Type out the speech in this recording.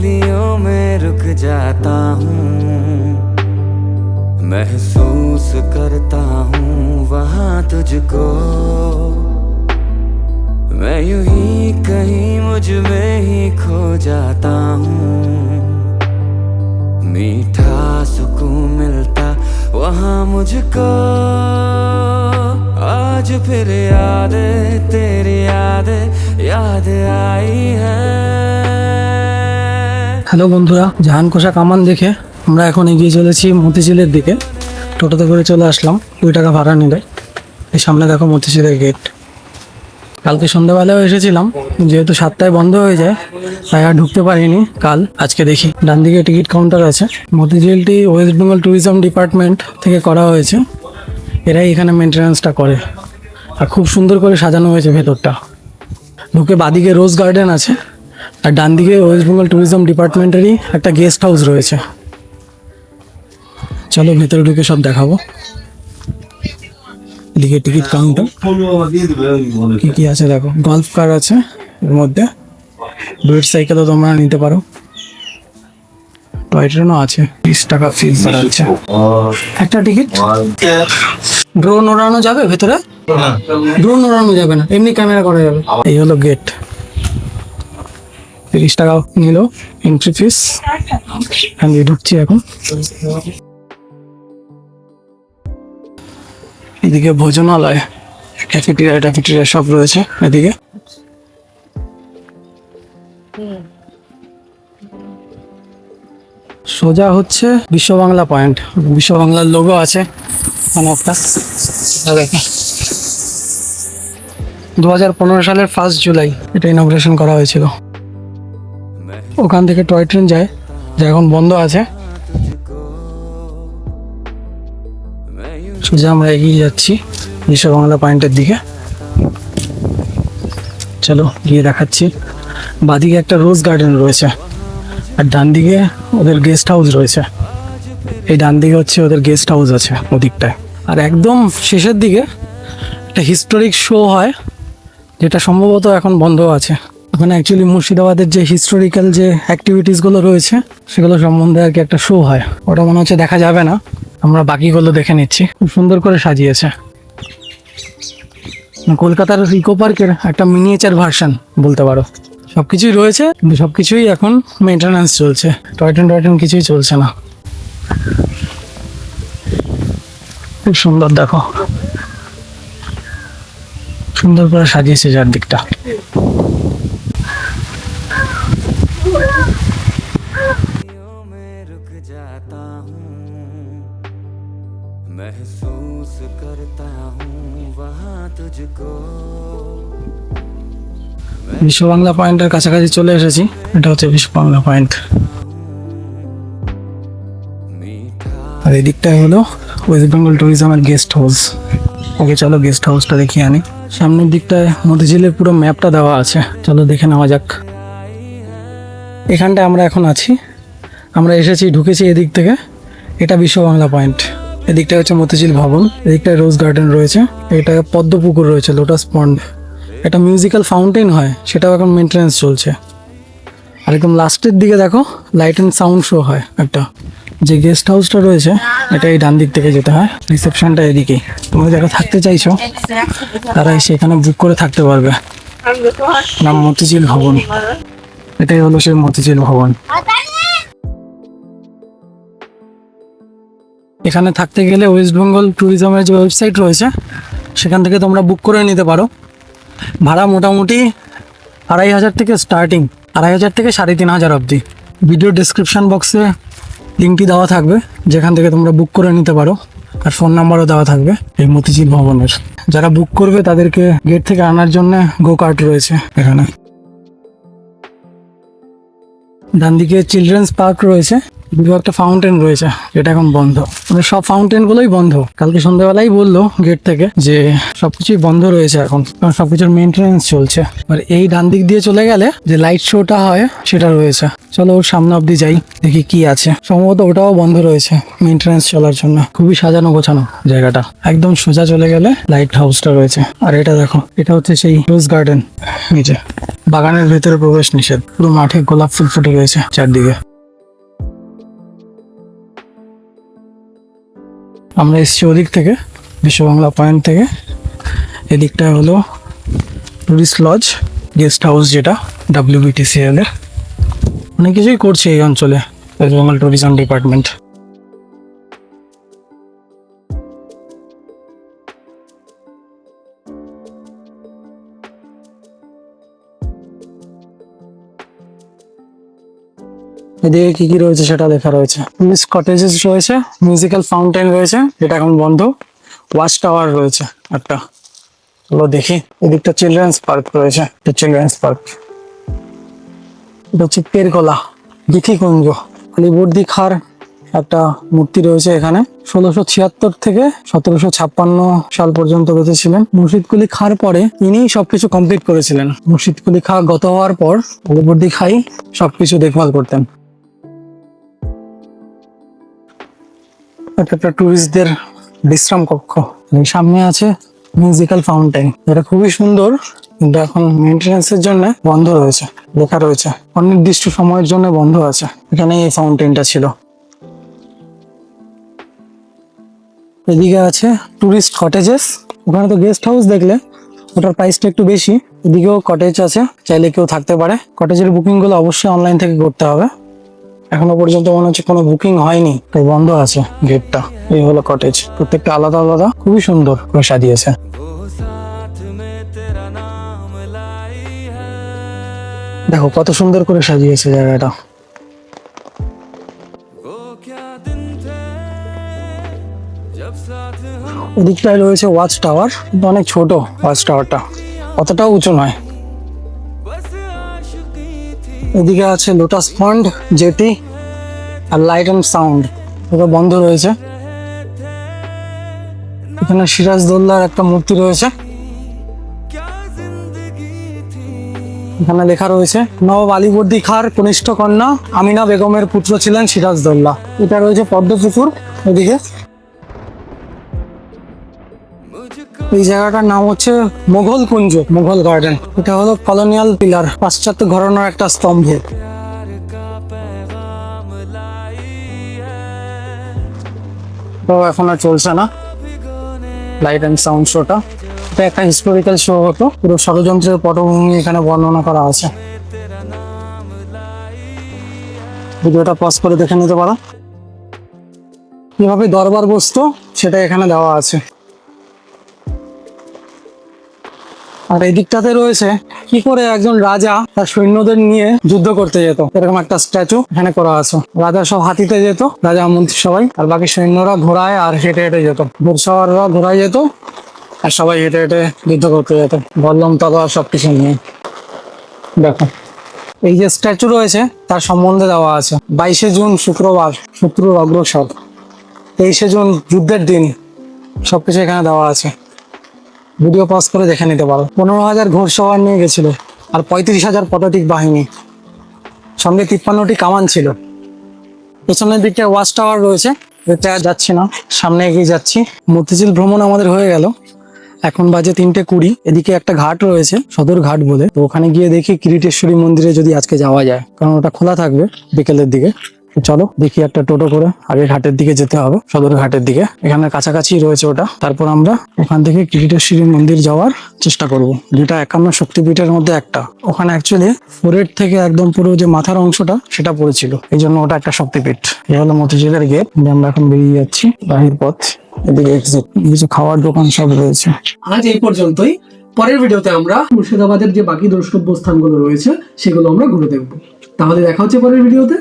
गलियों में रुक जाता हूँ। महसूस करता हूँ वहाँ तुझको। मैं यूँ ही कहीं मुझमें ही खो जाता हूँ। मीठा सुकून मिलता वहाँ मुझको। आज फिर याद, तेरी याद याद आई है। হ্যালো বন্ধুরা, জাহান কোষা কামান দেখে আমরা এখন এগিয়ে চলেছি মতিঝিলের দিকে। টোটোতে করে চলে আসলাম, দুই টাকা ভাড়া নিলে। এই সামনে দেখো মতিঝিলের গেট কালকে সন্ধ্যাবেলাও এসেছিলাম, যেহেতু সাতটায় বন্ধ হয়ে যায়, তাই আর ঢুকতে পারিনি। কাল, আজকে দেখি। ডান দিকে টিকিট কাউন্টার আছে। মতিঝিলটি ওয়েস্ট বেঙ্গল ট্যুরিজম ডিপার্টমেন্ট থেকে করা হয়েছে। এরাই এখানে মেনটেন্যান্সটা করে। আর খুব সুন্দর করে সাজানো হয়েছে ভেতরটা। ঢুকে বাদিকে রোজ গার্ডেন আছে। আর ডান দিকে ওয়েস্ট বেঙ্গল ট্যুরিজম ডিপার্টমেন্টেরই একটা গেস্ট হাউস রয়েছে। চলো ভেতরে ঢুকে সব দেখাবো। এদিকে টিকিট কাউন্টার কি কি আছে দেখো? গল্ফ কার আছে এর মধ্যে। ডুয়েট সাইকেলও তোমরা নিতে পারো। টয় ট্রেনও আছে। বিশ টাকা ফিস হচ্ছে একটা টিকিট ড্রোন ওড়ানো যাবে ভেতরে? ড্রোন ওড়ানো যাবে না। এমনি ক্যামেরা করা যাবে। এই হলো গেট তিরিশ টাকা নিল এন্ট্রি ফিস আমি ঢুকছি এখন। এদিকে ভোজনালয় ক্যাফেটেরিয়া ট্যাফেটেরিয়া সব রয়েছে এদিকে। সোজা হচ্ছে বিশ্ব বাংলা পয়েন্ট। বিশ্ব বাংলার লোগো আছে। মানে দু হাজার পনেরো সালের ফার্স্ট জুলাই এটা ইনগ্রেশন করা হয়েছিল। ওখান থেকে টয় ট্রেন যায়, যা এখন বন্ধ আছে। সোজা আমরা এগিয়ে যাচ্ছি বিশ্ব বাংলা পয়েন্টের দিকে। চলো, গিয়ে দেখাচ্ছি। বাদিকে একটা রোজ গার্ডেন রয়েছে, আর ডান দিকে ওদের গেস্ট হাউস রয়েছে। এই ডান দিকে হচ্ছে ওদের গেস্ট হাউস আছে ওদিকটায়। আর একদম শেষের দিকে একটা হিস্টোরিক শো হয়, যেটা সম্ভবত এখন বন্ধ আছে। ওখানে অ্যাকচুয়ালি মুর্শিদাবাদের যে হিস্টোরিক্যাল যে অ্যাক্টিভিটিসগুলো রয়েছে, সেগুলো সম্বন্ধে আর কি একটা শো হয়। ওটা মনে হচ্ছে দেখা যাবে না। আমরা বাকিগুলো দেখে নিচ্ছি। খুব সুন্দর করে সাজিয়েছে। কলকাতার ইকো পার্কের একটা মিনিয়েচার ভার্সন বলতে পারো। সব কিছুই রয়েছে কিন্তু সব কিছুই এখন মেনটেন্যান্স চলছে টয়টন টয়টন কিছুই চলছে না। খুব সুন্দর, দেখো। সুন্দর করে সাজিয়েছে চারদিকটা। বিশ্ব বাংলা পয়েন্টের কাছাকাছি চলে এসেছি এটা হচ্ছে বিশ্ব বাংলা পয়েন্ট। আর এই দিকটাই হলো ওয়েস্ট বেঙ্গল ট্যুরিজম ট্যুরিজমের গেস্ট হাউস ওকে, চলো গেস্ট হাউসটা দেখিয়ে আনি। সামনের দিকটায় মতিঝিলের পুরো ম্যাপটা দেওয়া আছে। চলো দেখে নেওয়া যাক। এখানটায় আমরা এখন আছি। আমরা এসেছি, ঢুকেছি এদিক থেকে। এটা বিশ্ব বাংলা পয়েন্ট। এদিকটা হচ্ছে মতিঝিল ভবন, এদিকটায় রোজ গার্ডেন রয়েছে। এটা পদ্মপুকুর রয়েছে লোটাস পন্ড একটা মিউজিক্যাল ফাউন্টেন হয়, সেটাও এখন মেনটেন্যান্স চলছে। আর একদম লাস্টের দিকে দেখো লাইট অ্যান্ড সাউন্ড শো হয় একটা। যে গেস্ট হাউসটা রয়েছে এটা এই ডান দিক থেকে যেতে হয়। রিসেপশনটা এদিকেই। তোমরা যারা থাকতে চাইছো তারা এসে এখানে বুক করে থাকতে পারবে। নাম মতিঝিল ভবন। এটাই হলো সেই মতিঝিল ভবন। এখানে থাকতে গেলে ওয়েস্ট বেঙ্গল ট্যুরিজমের যে ওয়েবসাইট রয়েছে, সেখান থেকে তোমরা বুক করে নিতে পারো। ভাড়া মোটামুটি আড়াই হাজার থেকে স্টার্টিং আড়াই হাজার থেকে সাড়ে তিন হাজার অবধি। ভিডিও ডিসক্রিপশন বক্সে লিঙ্কটি দেওয়া থাকবে, যেখান থেকে তোমরা বুক করে নিতে পারো, আর ফোন নাম্বারও দেওয়া থাকবে এই মতিঝিল ভবনের। যারা বুক করবে, তাদেরকে গেট থেকে আনার জন্য গো কার্ট রয়েছে এখানে। ডান দিকে চিলড্রেন্স পার্ক রয়েছে দুটো একটা ফাউন্টেন রয়েছে, যেটা এখন বন্ধ। মানে সব ফাউন্টেন গুলোই বন্ধ। কালকে সন্ধ্যাবেলাই বলল গেট থেকে যে সবকিছুই বন্ধ রয়েছে এখন, কারণ সবকিছুর মেনটেনেন্স চলছে। আর এই ডান দিক দিয়ে চলে গেলে যে লাইট শোটা হয়, সেটা রয়েছে। চলো ওর সামনে অব্দি যাই, দেখি কি আছে। সম্ভবত ওটাও বন্ধ রয়েছে মেনটেনেন্স চলার জন্য। খুবই সাজানো গোছানো জায়গাটা। একদম সোজা চলে গেলে লাইট হাউসটা রয়েছে। আর এটা দেখো, এটা হচ্ছে সেই রোজ গার্ডেন নিচে। বাগানের ভেতরে প্রবেশ নিষেধ। পুরো মাঠে গোলাপ ফুল ফুটে রয়েছে চারদিকে। আমরা এসছি ওদিক থেকে বিশ্ববাংলা পয়েন্ট থেকে। এদিকটা হলো টুরিস্ট লজ গেস্ট হাউস যেটা ডাব্লিউবিটিসিএল এর। অনেক কিছুই করছে এই অঞ্চলে ওয়েস্ট বেঙ্গল ট্যুরিজম ডিপার্টমেন্ট এদিকে কি কি রয়েছে সেটা লেখা রয়েছে। পুলিশ কটেজেস রয়েছে মিউজিক্যাল ফাউন্টেন রয়েছে যেটা এখন বন্ধ। ওয়াচ টাওয়ার রয়েছে, একটা। চলো দেখি। এদিকটা চিলড্রেন্স পার্ক রয়েছে চিলড্রেন্স পার্ক এটা হচ্ছে পেরকলা দিথি কুঞ্জ আলিবর্দি খার একটা মূর্তি রয়েছে এখানে। ষোলোশো ছিয়াত্তর থেকে সতেরোশো ছাপ্পান্ন সাল পর্যন্ত বেঁচেছিলেন। মুর্শিদ কুলি খার পরে ইনিই সবকিছু কমপ্লিট করেছিলেন। মুর্শিদ কুলি খা গত হওয়ার পর আলিবর্দি খাই সবকিছু দেখভাল করতেন। এটা একটা টুরিস্টদের বিশ্রাম কক্ষ। সামনে আছে মিউজিক্যাল ফাউন্টেন এটা খুবই সুন্দর, কিন্তু এখন মেনটেন্স এর জন্য বন্ধ রয়েছে, লেখা রয়েছে। অনির্দিষ্ট সময়ের জন্য বন্ধ আছে। এখানে এই ফাউন্টেনটা ছিল। এদিকে আছে টুরিস্ট কটেজেস ওখানে তো গেস্ট হাউস দেখলে, ওটার প্রাইসটা একটু বেশি। এদিকেও কটেজ আছে, চাইলে কেউ থাকতে পারে। কটেজের বুকিংগুলো অবশ্যই অনলাইন থেকে করতে হবে। এখনও পর্যন্ত মনে হচ্ছে কোনো বুকিং হয়নি। তাই বন্ধ আছে। গেটটা এই হলো কটেজ প্রত্যেকটা আলাদা আলাদা। খুবই সুন্দর করে সাজিয়েছে। দেখো কত সুন্দর করে সাজিয়েছে জায়গাটা। ওদিকটায় রয়েছে ওয়াচ টাওয়ার কিন্তু অনেক ছোট ওয়াচ টাওয়ারটা অতটাও উঁচু নয়। এদিকে আছে লোটাস ফন্ড জেটি আর লাইট অ্যান্ড সাউন্ড ওটা বন্ধ রয়েছে। এখানে সিরাজদোল্লার একটা মূর্তি রয়েছে। এখানে লেখা রয়েছে নবাব আলিবর্দী খার, কনিষ্ঠ কন্যা, আমিনা বেগমের পুত্র ছিলেন সিরাজদোল্লা এটা রয়েছে পদ্মপুকুর ওদিকে এই জায়গাটার নাম হচ্ছে মোঘল কুঞ্জ, মোঘল গার্ডেন এটা হলো কলোনিয়াল পিলার পাশ্চাত্য ঘরানোর একটা স্তম্ভ। তো এখন আর চলছে না। লাইট অ্যান্ড সাউন্ড শোটা এটা একটা হিস্টোরিক্যাল শো হতো। পুরো ষড়যন্ত্রের পটভূমি এখানে বর্ণনা করা আছে। ভিডিওটা পজ করে দেখে নিতে পারো। কীভাবে দরবার বসতো, সেটা এখানে দেওয়া আছে। আর এই দিকটাতে রয়েছে কি করে একজন রাজা তার সৈন্যদের নিয়ে যুদ্ধ করতে যেত। এরকম একটা স্ট্যাচু এখানে করা আছে। রাজা সব হাতিতে যেত, রাজা মন্ত্রী সবাই, আর বাকি সৈন্যরা ঘোড়ায় আর হেঁটে হেঁটে যেত। ঘোড়সওয়াররা ঘোড়ায় যেত, আর সবাই হেঁটে হেঁটে যুদ্ধ করতে যেত। বললাম তলোয়ার সবকিছু নিয়ে দেখো, এই যে স্ট্যাচু রয়েছে, তার সম্বন্ধে দেওয়া আছে। বাইশে জুন, শুক্রবার, শত্রুর অগ্রসর। তেইশে জুন, যুদ্ধের দিন। সবকিছু এখানে দেওয়া আছে। ভিডিও পজ করে দেখে নিতে পারো। পনেরো হাজার ঘোড়সওয়ার নিয়ে গেছিল আর পঁয়ত্রিশ হাজার পদাতিক বাহিনী। সঙ্গে তিপ্পান্নটি কামান ছিল। পেছনের দিকটা ওয়াচ টাওয়ার রয়েছে। এটা যাচ্ছি না, সামনে এগিয়ে যাচ্ছি। মতিঝিল ভ্রমণ আমাদের হয়ে গেল। এখন বাজে তিনটে কুড়ি, এদিকে একটা ঘাট রয়েছে, সদর ঘাট বলে। তো ওখানে গিয়ে দেখি কিরিটেশ্বরী মন্দিরে যদি আজকে যাওয়া যায়, কারণ ওটা খোলা থাকবে বিকেলের দিকে। চলো দেখি একটা টোটো করে আগে ঘাটের দিকে যেতে হবে সদর ঘাটের দিকে। এখানে কাছাকাছি রয়েছে ওটা। তারপর আমরা ওখান থেকে কিরিটেশ্বরী মন্দির যাওয়ার চেষ্টা করব, যেটা একান্ন শক্তিপীঠের মধ্যে একটা। ওখানে অ্যাকচুয়ালি ফোরের থেকে একদম পুরো যে মাথার অংশটা, সেটা পড়েছিল। এই জন্য ওটা একটা শক্তিপীঠ। এই হলো মতিঝিলের গেট আমরা এখন বেরিয়ে যাচ্ছি বাহির পথ, এদিকে কিছু খাওয়ার দোকান সব রয়েছে। আজ এই পর্যন্তই। পরের ভিডিওতে আমরা মুর্শিদাবাদের যে বাকি দ্রষ্টব্য স্থানগুলো রয়েছে, সেগুলো আমরা ঘুরে দেখব। তাহলে দেখা হচ্ছে পরের ভিডিওতে।